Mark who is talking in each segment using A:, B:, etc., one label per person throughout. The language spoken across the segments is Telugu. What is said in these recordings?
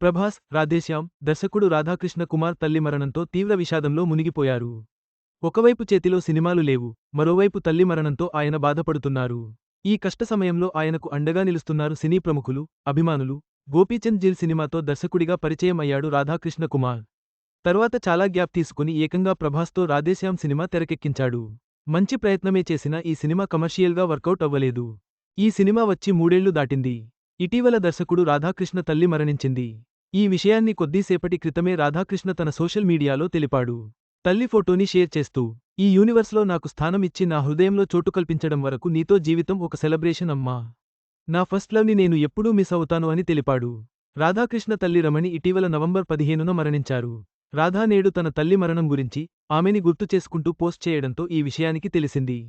A: ప్రభాస్ రాధేశ్యామ్ దర్శకుడు రాధాకృష్ణ కుమార్ తల్లి మరణంతో తీవ్ర విషాదంలో మునిగిపోయారు. ఒకవైపు చేతిలో సినిమాలు లేవు మరోవైపు తల్లి మరణంతో ఆయన బాధపడుతున్నారు. ఈ కష్ట సమయంలో ఆయనకు అండగా నిలుస్తున్నారు సినీ ప్రముఖులు అభిమానులు. గోపీచంద్ జిల్ సినిమాతో దర్శకుడిగా పరిచయం అయ్యాడు రాధాకృష్ణ కుమార్. తర్వాత చాలా గ్యాప్ తీసుకుని ఏకంగా ప్రభాస్తో రాధేశ్యామ్ సినిమా తెరకెక్కించాడు. మంచి ప్రయత్నమే చేసినా ఈ సినిమా కమర్షియల్గా వర్కౌట్ అవ్వలేదు. ఈ సినిమా వచ్చి మూడేళ్ళు దాటింది. ఇటీవల దర్శకుడు రాధాకృష్ణ తల్లి మరణించింది. ఈ విషయాన్ని కొద్దిసేపటి క్రితమే రాధాకృష్ణ తన సోషల్ మీడియాలో తెలిపాడు. తల్లి ఫోటోని షేర్ చేస్తూ ఈ యూనివర్స్లో నాకు స్థానం ఇచ్చి నా హృదయంలో చోటు కల్పించడం వరకు నీతో జీవితం ఒక సెలబ్రేషన్ అమ్మా. నా ఫస్ట్ లవ్ని నేను ఎప్పుడూ మిస్ అవుతాను అని తెలిపాడు. రాధాకృష్ణ తల్లి రమణి ఇటీవల నవంబర్ పదిహేనున మరణించారు. రాధా నేడు తన తల్లి మరణం గురించి ఆమెని గుర్తు చేసుకుంటూ పోస్ట్ చేయడంతో ఈ విషయానికి తెలిసింది.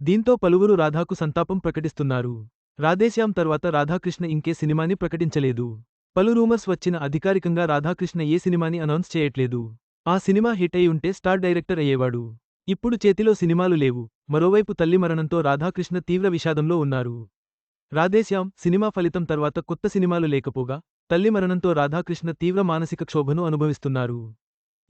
A: దీంతో పలువురు రాధాకు సంతాపం ప్రకటిస్తున్నారు. రాధేశ్యాం తర్వాత రాధాకృష్ణ ఇంకే సినిమాని ప్రకటించలేదు. పలు రూమర్స్ వచ్చిన అధికారికంగా రాధాకృష్ణ ఏ సినిమాని అనౌన్స్ చేయట్లేదు. ఆ సినిమా హిట్ అయి ఉంటే స్టార్ డైరెక్టర్ అయ్యేవాడు. ఇప్పుడు చేతిలో సినిమాలు లేవు. మరోవైపు తల్లి మరణంతో రాధాకృష్ణ తీవ్ర విషాదంలో ఉన్నారు. రాధేశ్యాం సినిమా ఫలితం తర్వాత కొత్త సినిమాలు లేకపోగా తల్లి మరణంతో రాధాకృష్ణ తీవ్ర మానసిక క్షోభను అనుభవిస్తున్నారు.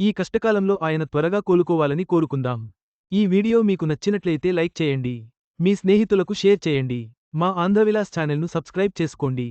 A: ఈ కష్టకాలంలో ఆయన త్వరగా కోలుకోవాలని కోరుకుందాం. ఈ వీడియో మీకు నచ్చినట్లయితే లైక్ చేయండి. మీ స్నేహితులకు షేర్ చేయండి. మా ఆంధ్రవిలాస్ ఛానల్ను సబ్స్క్రైబ్ చేసుకోండి.